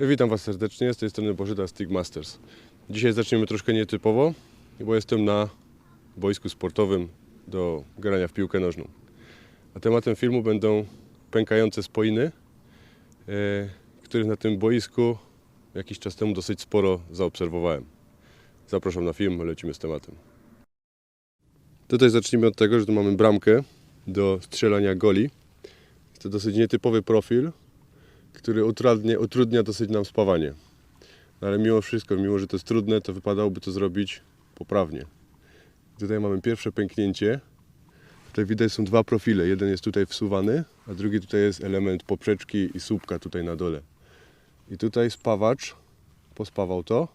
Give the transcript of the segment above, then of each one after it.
Witam Was serdecznie, z tej strony Bożyda Stick Masters. Dzisiaj zaczniemy troszkę nietypowo, bo jestem na boisku sportowym do grania w piłkę nożną. A tematem filmu będą pękające spoiny, e, których na tym boisku jakiś czas temu dosyć sporo zaobserwowałem. Zapraszam na film, lecimy z tematem. Tutaj zacznijmy od tego, że tu mamy bramkę do strzelania goli. Jest to dosyć nietypowy profil, który utrudnia, utrudnia dosyć nam spawanie. No ale mimo wszystko, mimo że to jest trudne, to wypadałoby to zrobić poprawnie. Tutaj mamy pierwsze pęknięcie. Tutaj widać są dwa profile. Jeden jest tutaj wsuwany, a drugi tutaj jest element poprzeczki i słupka tutaj na dole. I tutaj spawacz pospawał to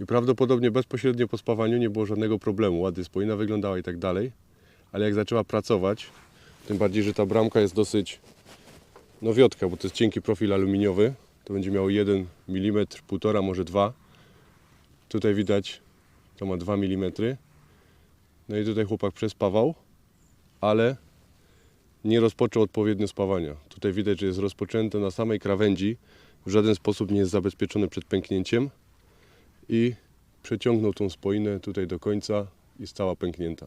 i prawdopodobnie bezpośrednio po spawaniu nie było żadnego problemu. Ładnie spoina wyglądała i tak dalej. Ale jak zaczęła pracować, tym bardziej, że ta bramka jest dosyć nowiotka, bo to jest cienki profil aluminiowy. To będzie miało 1 mm, 1,5, może 2. Tutaj widać, to ma 2 mm. No i tutaj chłopak przespawał, ale nie rozpoczął odpowiednio spawania. Tutaj widać, że jest rozpoczęte na samej krawędzi. W żaden sposób nie jest zabezpieczone przed pęknięciem. I przeciągnął tą spoinę tutaj do końca i stała pęknięta.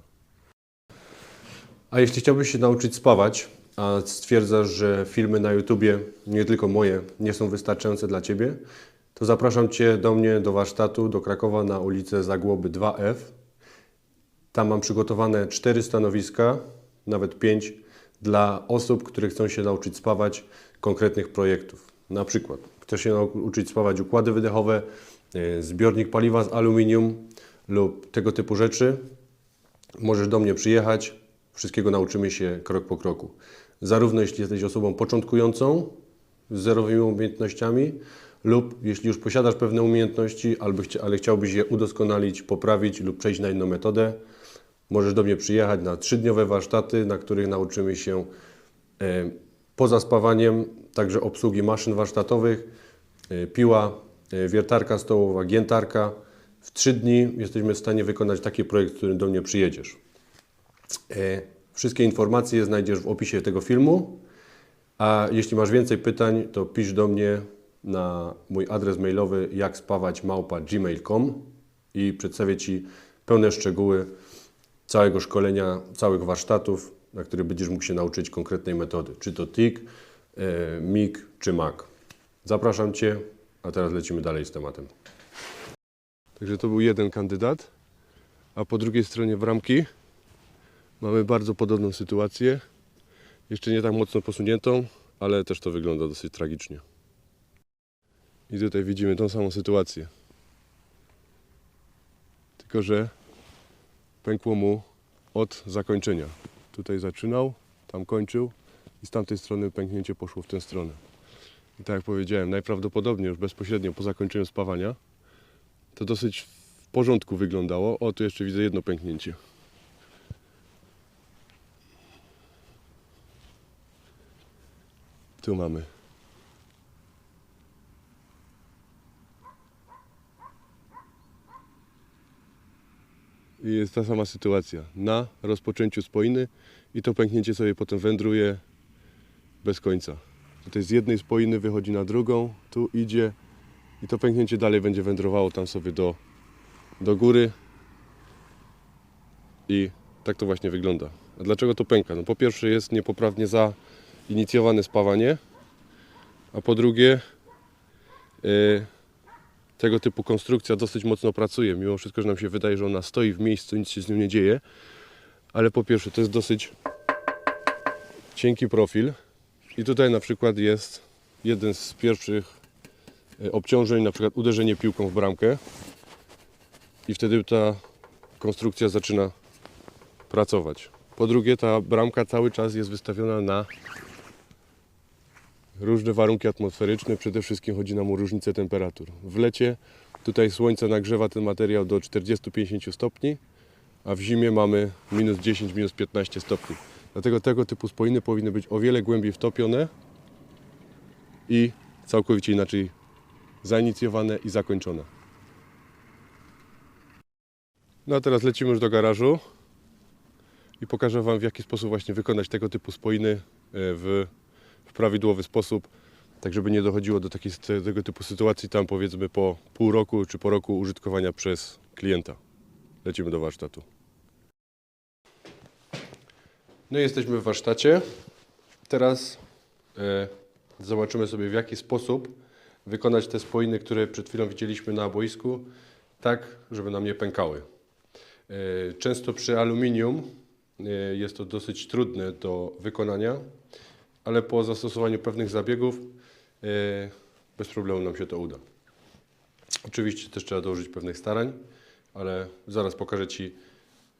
A jeśli chciałbyś się nauczyć spawać, a stwierdzasz, że filmy na YouTubie, nie tylko moje, nie są wystarczające dla Ciebie, to zapraszam Cię do mnie, do warsztatu, do Krakowa na ulicę Zagłoby 2F. Tam mam przygotowane cztery stanowiska, nawet pięć, dla osób, które chcą się nauczyć spawać konkretnych projektów. Na przykład chcesz się nauczyć spawać układy wydechowe, e, zbiornik paliwa z aluminium lub tego typu rzeczy, możesz do mnie przyjechać. Wszystkiego nauczymy się krok po kroku. Zarówno jeśli jesteś osobą początkującą, z zerowymi umiejętnościami, lub jeśli już posiadasz pewne umiejętności, ale chciałbyś je udoskonalić, poprawić lub przejść na inną metodę, możesz do mnie przyjechać na trzydniowe warsztaty, na których nauczymy się e, poza spawaniem, także obsługi maszyn warsztatowych, e, piła, e, wiertarka stołowa, giętarka. W trzy dni jesteśmy w stanie wykonać taki projekt, z którym do mnie przyjedziesz. Wszystkie informacje znajdziesz w opisie tego filmu. A jeśli masz więcej pytań, to pisz do mnie na mój adres mailowy jakspawać@gmail.com i przedstawię Ci pełne szczegóły całego szkolenia, całych warsztatów, na których będziesz mógł się nauczyć konkretnej metody, czy to TIG, e, MIG czy MAG. Zapraszam Cię, a teraz lecimy dalej z tematem. Także to był jeden kandydat, a po drugiej stronie bramki mamy bardzo podobną sytuację. Jeszcze nie tak mocno posuniętą, ale też to wygląda dosyć tragicznie. I tutaj widzimy tą samą sytuację. Tylko, że pękło mu od zakończenia. Tutaj zaczynał, tam kończył i z tamtej strony pęknięcie poszło w tę stronę. I tak jak powiedziałem, najprawdopodobniej już bezpośrednio po zakończeniu spawania to dosyć w porządku wyglądało. O, tu jeszcze widzę jedno pęknięcie. Tu mamy. I jest ta sama sytuacja. Na rozpoczęciu spoiny i to pęknięcie sobie potem wędruje bez końca. Tutaj z jednej spoiny wychodzi na drugą, tu idzie i to pęknięcie dalej będzie wędrowało tam sobie do, do góry. I tak to właśnie wygląda. A dlaczego to pęka? No po pierwsze jest niepoprawnie zainicjowane spawanie, a po drugie yy, tego typu konstrukcja dosyć mocno pracuje. Mimo wszystko, że nam się wydaje, że ona stoi w miejscu, nic się z nią nie dzieje. Ale po pierwsze to jest dosyć cienki profil i tutaj na przykład jest jeden z pierwszych e, obciążeń, na przykład uderzenie piłką w bramkę i wtedy ta konstrukcja zaczyna pracować. Po drugie, ta bramka cały czas jest wystawiona na różne warunki atmosferyczne. Przede wszystkim chodzi nam o różnicę temperatur. W lecie tutaj słońce nagrzewa ten materiał do 40-50 stopni, a w zimie mamy minus 10, minus 15 stopni. Dlatego tego typu spoiny powinny być o wiele głębiej wtopione i całkowicie inaczej zainicjowane i zakończone. No a teraz lecimy już do garażu i pokażę Wam w jaki sposób właśnie wykonać tego typu spoiny e, w, prawidłowy sposób, tak żeby nie dochodziło do takiej, te- tego typu sytuacji tam powiedzmy po pół roku czy po roku użytkowania przez klienta. Lecimy do warsztatu. No i jesteśmy w warsztacie. Teraz e, zobaczymy sobie w jaki sposób wykonać te spoiny, które przed chwilą widzieliśmy na boisku, tak żeby nam nie pękały. E, Często przy aluminium e, jest to dosyć trudne do wykonania, ale po zastosowaniu pewnych zabiegów e, bez problemu nam się to uda. Oczywiście też trzeba dołożyć pewnych starań, ale zaraz pokażę Ci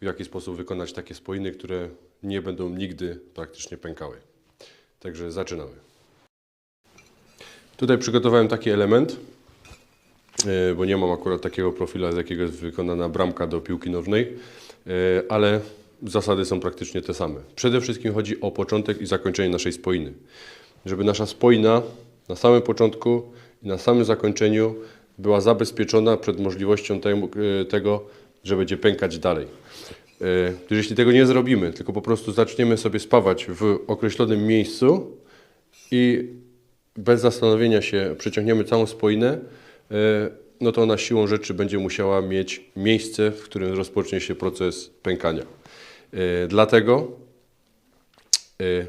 w jaki sposób wykonać takie spoiny, które nie będą nigdy praktycznie pękały. Także zaczynamy. Tutaj przygotowałem taki element, e, bo nie mam akurat takiego profila, z jakiego jest wykonana bramka do piłki nożnej, e, ale zasady są praktycznie te same. Przede wszystkim chodzi o początek i zakończenie naszej spoiny. Żeby nasza spoina na samym początku i na samym zakończeniu była zabezpieczona przed możliwością e, tego, że będzie pękać dalej. E, Jeśli tego nie zrobimy, tylko po prostu zaczniemy sobie spawać w określonym miejscu i bez zastanowienia się przeciągniemy całą spoinę, e, no to ona siłą rzeczy będzie musiała mieć miejsce, w którym rozpocznie się proces pękania. E, Dlatego e,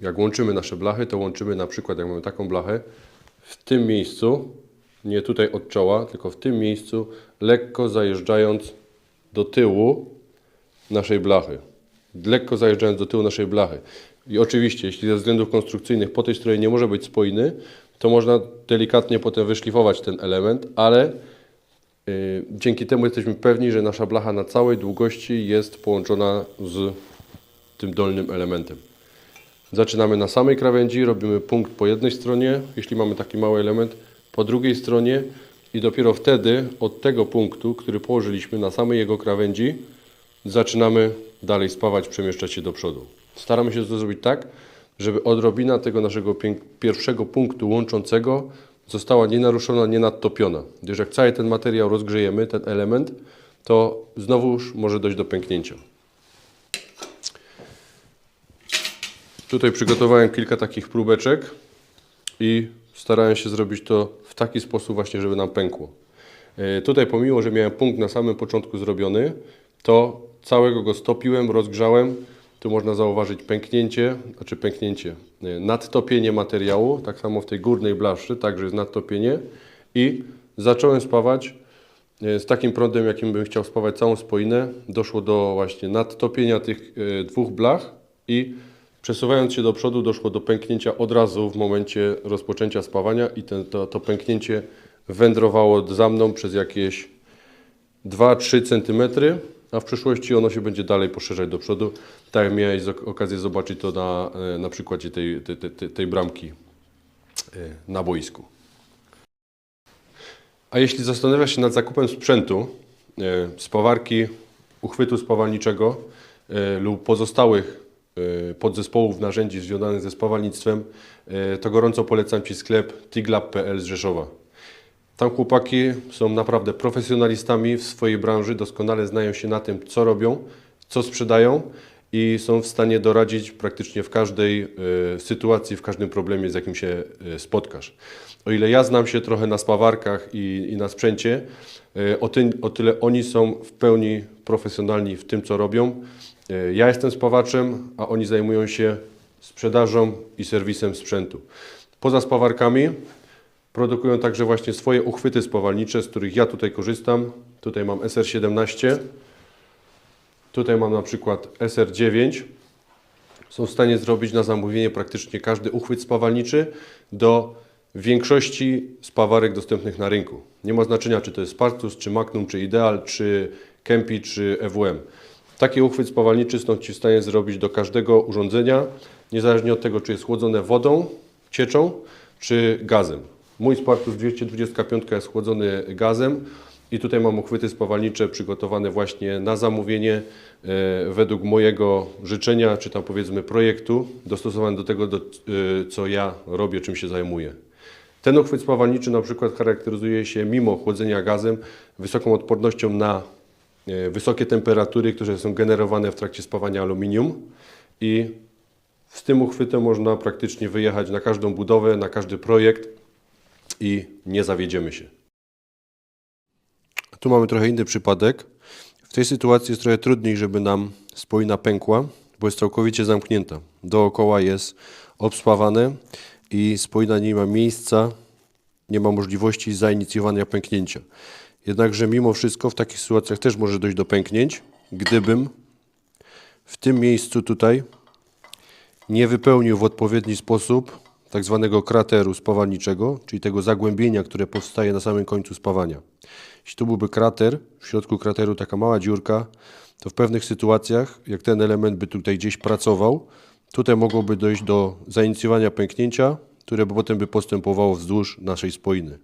jak łączymy nasze blachy, to łączymy na przykład, jak mamy taką blachę, w tym miejscu, nie tutaj od czoła, tylko w tym miejscu, lekko zajeżdżając do tyłu naszej blachy. Lekko zajeżdżając do tyłu naszej blachy. I oczywiście, jeśli ze względów konstrukcyjnych po tej stronie nie może być spójny, to można delikatnie potem wyszlifować ten element, ale dzięki temu jesteśmy pewni, że nasza blacha na całej długości jest połączona z tym dolnym elementem. Zaczynamy na samej krawędzi, robimy punkt po jednej stronie, jeśli mamy taki mały element, po drugiej stronie i dopiero wtedy od tego punktu, który położyliśmy na samej jego krawędzi, zaczynamy dalej spawać, przemieszczać się do przodu. Staramy się to zrobić tak, żeby odrobina tego naszego pierwszego punktu łączącego została nienaruszona, nie nadtopiona. Gdyż jak cały ten materiał rozgrzejemy, ten element, to znowuż może dojść do pęknięcia. Tutaj przygotowałem kilka takich próbeczek i starałem się zrobić to w taki sposób właśnie, żeby nam pękło. E, Tutaj pomimo, że miałem punkt na samym początku zrobiony, to całego go stopiłem, rozgrzałem. Tu można zauważyć pęknięcie, znaczy pęknięcie, e, nadtopienie materiału, tak samo w tej górnej blaszczy, także jest nadtopienie i zacząłem spawać e, z takim prądem, jakim bym chciał spawać całą spoinę. Doszło do właśnie nadtopienia tych e, dwóch blach i przesuwając się do przodu doszło do pęknięcia od razu w momencie rozpoczęcia spawania i ten, to, to pęknięcie wędrowało za mną przez jakieś 2-3 cm, a w przyszłości ono się będzie dalej poszerzać do przodu. Tak jak miałeś okazję zobaczyć to na, e, na przykładzie tej, tej, tej, tej bramki e, na boisku. A jeśli zastanawiasz się nad zakupem sprzętu, e, spawarki, uchwytu spawalniczego e, lub pozostałych e, podzespołów narzędzi związanych ze spawalnictwem, e, to gorąco polecam Ci sklep tiglab.pl z Rzeszowa. Tam chłopaki są naprawdę profesjonalistami w swojej branży, doskonale znają się na tym, co robią, co sprzedają i są w stanie doradzić praktycznie w każdej e, sytuacji, w każdym problemie, z jakim się e, spotkasz. O ile ja znam się trochę na spawarkach i, i na sprzęcie, e, o, ty, o tyle oni są w pełni profesjonalni w tym, co robią. E, ja jestem spawaczem, a oni zajmują się sprzedażą i serwisem sprzętu. Poza spawarkami Produkują także właśnie swoje uchwyty spawalnicze, z których ja tutaj korzystam. Tutaj mam SR17, tutaj mam na przykład SR9. Są w stanie zrobić na zamówienie praktycznie każdy uchwyt spawalniczy do większości spawarek dostępnych na rynku. Nie ma znaczenia, czy to jest Spartus, czy Magnum, czy Ideal, czy Kempi, czy EWM. Taki uchwyt spawalniczy są Ci w stanie zrobić do każdego urządzenia, niezależnie od tego, czy jest chłodzone wodą, cieczą, czy gazem. Mój Spartus 225 jest chłodzony gazem i tutaj mam uchwyty spawalnicze przygotowane właśnie na zamówienie e, według mojego życzenia, czy tam powiedzmy projektu, dostosowane do tego, do, e, co ja robię, czym się zajmuję. Ten uchwyt spawalniczy na przykład charakteryzuje się mimo chłodzenia gazem wysoką odpornością na e, wysokie temperatury, które są generowane w trakcie spawania aluminium i Z tym uchwytem można praktycznie wyjechać na każdą budowę, na każdy projekt i nie zawiedziemy się. Tu mamy trochę inny przypadek. W tej sytuacji jest trochę trudniej, żeby nam spoina pękła, bo jest całkowicie zamknięta. Dookoła jest obspawane i spoina nie ma miejsca, nie ma możliwości zainicjowania pęknięcia. Jednakże mimo wszystko w takich sytuacjach też może dojść do pęknięć, gdybym w tym miejscu tutaj nie wypełnił w odpowiedni sposób tak zwanego krateru spawalniczego, czyli tego zagłębienia, które powstaje na samym końcu spawania. Jeśli tu byłby krater, w środku krateru taka mała dziurka, to w pewnych sytuacjach, jak ten element by tutaj gdzieś pracował, tutaj mogłoby dojść do zainicjowania pęknięcia, które potem by postępowało wzdłuż naszej spoiny.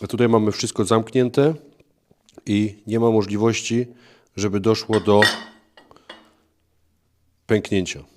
A tutaj mamy wszystko zamknięte i nie ma możliwości, żeby doszło do pęknięcia.